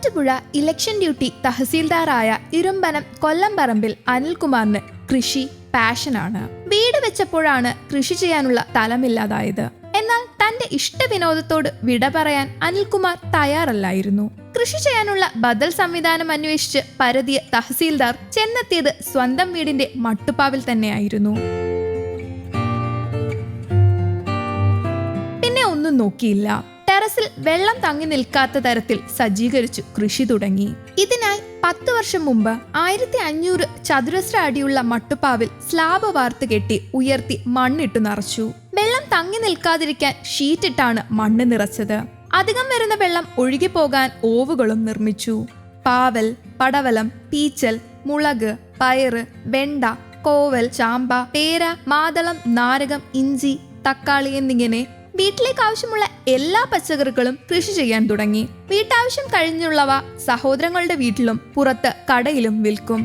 Muvattupuzha election duty തഹസീൽദാറായ ഇരുമ്പനം കൊല്ലംപറമ്പിൽ അനിൽകുമാറിന് കൃഷി പാഷനാണ്. വീട് വെച്ചപ്പോഴാണ് കൃഷി ചെയ്യാനുള്ള തലമില്ലാതായത്. എന്നാൽ തന്റെ ഇഷ്ട വിനോദത്തോട് വിട പറയാൻ അനിൽകുമാർ തയ്യാറല്ലായിരുന്നു. കൃഷി ചെയ്യാനുള്ള ബദൽ സംവിധാനം അന്വേഷിച്ച് പരതിയ തഹസീൽദാർ ചെന്നെത്തിയത് സ്വന്തം വീടിന്റെ മട്ടുപ്പാവിൽ തന്നെയായിരുന്നു. പിന്നെ ഒന്നും നോക്കിയില്ല. ടെറസിൽ വെള്ളം തങ്ങി നിൽക്കാത്ത തരത്തിൽ സജ്ജീകരിച്ചു കൃഷി തുടങ്ങി. ഇതിനായി പത്ത് വർഷം മുമ്പ് ആയിരത്തി അഞ്ഞൂറ് ചതുരശ്ര അടിയുള്ള മട്ടുപ്പാവിൽ സ്ലാബ് വാർത്ത് കെട്ടി ഉയർത്തി മണ്ണിട്ടു നിറച്ചു. വെള്ളം തങ്ങി നിൽക്കാതിരിക്കാൻ ഷീറ്റിട്ടാണ് മണ്ണ് നിറച്ചത്. അധികം വരുന്ന വെള്ളം ഒഴുകിപ്പോകാൻ ഓവുകളും നിർമ്മിച്ചു. പാവൽ പടവലം പീച്ചൽ മുളക് പയറ് വെണ്ട കോവൽ ചാമ്പ പേര മാതളം നാരകം ഇഞ്ചി തക്കാളി എന്നിങ്ങനെ വീട്ടിലേക്ക് ആവശ്യമുള്ള എല്ലാ പച്ചക്കറികളും കൃഷി ചെയ്യാൻ തുടങ്ങി. വീട്ടാവശ്യം കഴിഞ്ഞുള്ളവ സഹോദരങ്ങളുടെ വീട്ടിലും പുറത്ത് കടയിലും വിൽക്കും.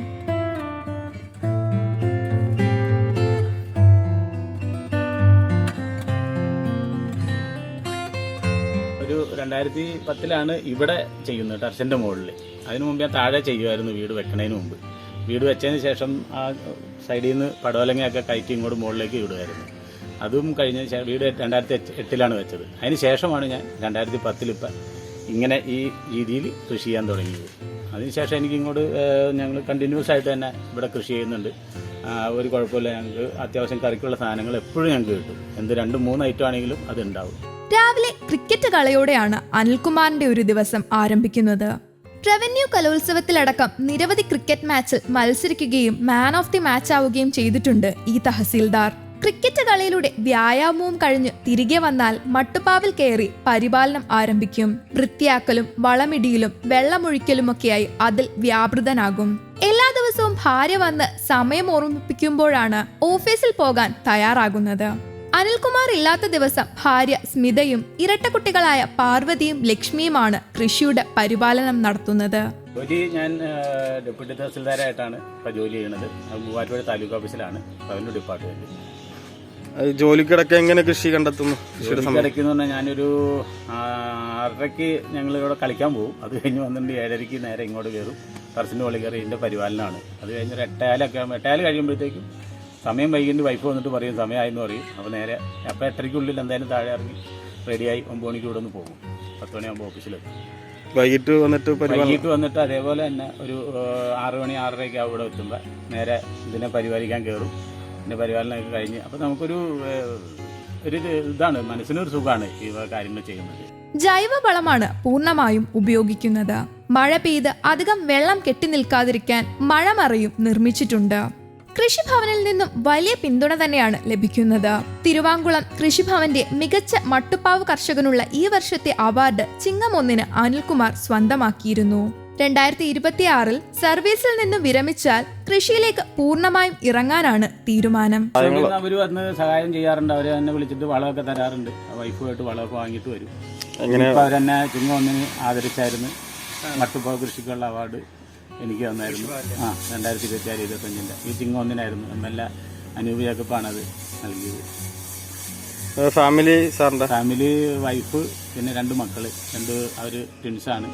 ഒരു രണ്ടായിരത്തി പത്തിലാണ് ഇവിടെ ചെയ്യുന്നത് ടെറസിന്റെ മുകളിൽ അതിനു മുമ്പ് ഞാൻ താഴെ ചെയ്യുമായിരുന്നു വീട് വെക്കണതിന് മുമ്പ്. വീട് വെച്ചതിന് ശേഷം ആ സൈഡിൽ നിന്ന് പടവലങ്ങയൊക്കെ കയറ്റി ഇങ്ങോട്ട് മുകളിലേക്ക് വിടുമായിരുന്നു അതും കഴിഞ്ഞ വീട് രണ്ടായിരത്തി എട്ടിലാണ് വെച്ചത്. അതിന് ശേഷമാണ് ഞാൻ രണ്ടായിരത്തി പത്തിലിപ്പം ഇങ്ങനെ ഈ രീതിയിൽ കൃഷി ചെയ്യാൻ തുടങ്ങിയത്. അതിനുശേഷം എനിക്ക് ഇങ്ങോട്ട് ഞങ്ങൾ കണ്ടിന്യൂസ് ആയിട്ട് തന്നെ ഇവിടെ കൃഷി ചെയ്യുന്നുണ്ട്. ഒരു കുഴപ്പമില്ല. ഞങ്ങൾക്ക് അത്യാവശ്യം കറിക്കുള്ള സാധനങ്ങൾ എപ്പോഴും ഞങ്ങൾക്ക് കിട്ടും. എന്ത് രണ്ട് മൂന്ന് ഐറ്റം ആണെങ്കിലും അത് ഉണ്ടാവും. രാവിലെ ക്രിക്കറ്റ് കളയോടെയാണ് അനിൽകുമാറിന്റെ ഒരു ദിവസം ആരംഭിക്കുന്നത്. റവന്യൂ കലോത്സവത്തിലടക്കം നിരവധി ക്രിക്കറ്റ് മാച്ചിൽ മത്സരിക്കുകയും മാൻ ഓഫ് ദി മാച്ച് ആവുകയും ചെയ്തിട്ടുണ്ട് ഈ തഹസീൽദാർ. ക്രിക്കറ്റ് കളിയിലൂടെ വ്യായാമവും കഴിഞ്ഞ് തിരികെ വന്നാൽ മട്ടുപ്പാവിൽ കയറി പരിപാലനം ആരംഭിക്കും. വൃത്തിയാക്കലും വളമിടിയിലും വെള്ളമൊഴിക്കലുമൊക്കെയായി അതിൽ വ്യാപൃതനാകും. എല്ലാ ദിവസവും ഭാര്യ വന്ന് സമയം ഓർമ്മിപ്പിക്കുമ്പോഴാണ് ഓഫീസിൽ പോകാൻ തയ്യാറാകുന്നത്. അനിൽകുമാർ ഇല്ലാത്ത ദിവസം ഭാര്യ സ്മിതയും ഇരട്ടക്കുട്ടികളായ പാർവതിയും ലക്ഷ്മിയുമാണ് കൃഷിയുടെ പരിപാലനം നടത്തുന്നത്. ജോലി ഞാൻ ഡെപ്യൂട്ടി തഹസിൽദാരായിട്ടാണ് ഇപ്പോൾ ജോലി ചെയ്യുന്നത്. മൂവാറ്റുപുഴ താലൂക്ക് ഓഫീസിലാണ്. റവന്യൂ ഡിപ്പാർട്ട്മെന്റ് ജോലിക്കിടക്ക് എങ്ങനെ കൃഷി കണ്ടെത്തുന്നു? കൃഷിയുടെ സമയം. ഇടയ്ക്ക് എന്ന് പറഞ്ഞാൽ ഞാനൊരു ആറരയ്ക്ക് ഞങ്ങൾ ഇവിടെ കളിക്കാൻ പോകും. അത് കഴിഞ്ഞ് വന്നിട്ട് ഏഴരയ്ക്ക് നേരെ ഇങ്ങോട്ട് കയറും. ടെറസിന്റെ മുകളിൽ കയറി ഇതിന്റെ പരിപാലനമാണ്. അത് കഴിഞ്ഞ് ഒരു എട്ടേലൊക്കെ ആകുമ്പോൾ എട്ടേൽ കഴിയുമ്പോഴത്തേക്കും സമയം വൈകിട്ട് വൈഫ് വന്നിട്ട് പറയും സമയമായെന്ന് പറയും. അപ്പോൾ നേരെ അപ്പോൾ എട്ടരയ്ക്കുള്ളിൽ എന്തായാലും താഴെ ഇറങ്ങി റെഡിയായി ഒമ്പത് മണിക്ക് ഇവിടെ നിന്ന് പോകും. പത്ത് മണിയാകുമ്പോൾ ഓഫീസിലെത്തും. വൈകിട്ട് വന്നിട്ട് വൈകിട്ട് വന്നിട്ട് അതേപോലെ തന്നെ ഒരു ആറ് മണി ആറരയ്ക്ക് ഇവിടെ എത്തുമ്പോൾ നേരെ ഇതിനെ പരിപാലിക്കാൻ കയറും. ഇതിന്റെ പരിപാലനമൊക്കെ കഴിഞ്ഞ്. അപ്പോൾ നമുക്കൊരു ഒരു ഇതാണ്. മനസ്സിനൊരു സുഖമാണ് ഈ കാര്യങ്ങൾ ചെയ്യുന്നത്. ജൈവവളമാണ് പൂർണമായും ഉപയോഗിക്കുന്നത്. മഴ പെയ്ത് അധികം വെള്ളം കെട്ടി നിൽക്കാതിരിക്കാൻ മഴമറയും നിർമ്മിച്ചിട്ടുണ്ട്. കൃഷിഭവനിൽ നിന്നും വലിയ പിന്തുണ തന്നെയാണ് ലഭിക്കുന്നത്. തിരുവാങ്കുളം കൃഷിഭവന്റെ മികച്ച മട്ടുപ്പാവ് കർഷകനുള്ള ഈ വർഷത്തെ അവാർഡ് ചിങ്ങം ഒന്നിന് അനിൽകുമാർ സ്വന്തമാക്കിയിരുന്നു. രണ്ടായിരത്തി ഇരുപത്തിയാറിൽ സർവീസിൽ നിന്നും വിരമിച്ചാൽ കൃഷിയിലേക്ക് പൂർണമായും ഇറങ്ങാനാണ് തീരുമാനം. അവർ വന്ന് സഹായം ചെയ്യാറുണ്ട്. അവർ തന്നെ വിളിച്ചിട്ട് വളമൊക്കെ തരാറുണ്ട്. വൈഫുമായിട്ട് വളമൊക്കെ വാങ്ങിയിട്ട് വരും. അവരെന്നെ ചിങ്ങ ഒന്നിന് ആദരിച്ചായിരുന്നു. മട്ടുപ്പ കൃഷിക്കുള്ള അവാർഡ് എനിക്ക് തന്നായിരുന്നു. ആ രണ്ടായിരത്തി ഇരുപത്തി ആറ് ഇരുപത്തഞ്ചിന്റെ ഈ ചിങ്ങ ഒന്നിനായിരുന്നു എം എൽ എ അനൂപ് നൽകിയത്. ഫാമിലി സാറിന്റെ? ഫാമിലി വൈഫ് പിന്നെ രണ്ട് മക്കൾ. രണ്ട് അവർ ട്വിൻസാണ്.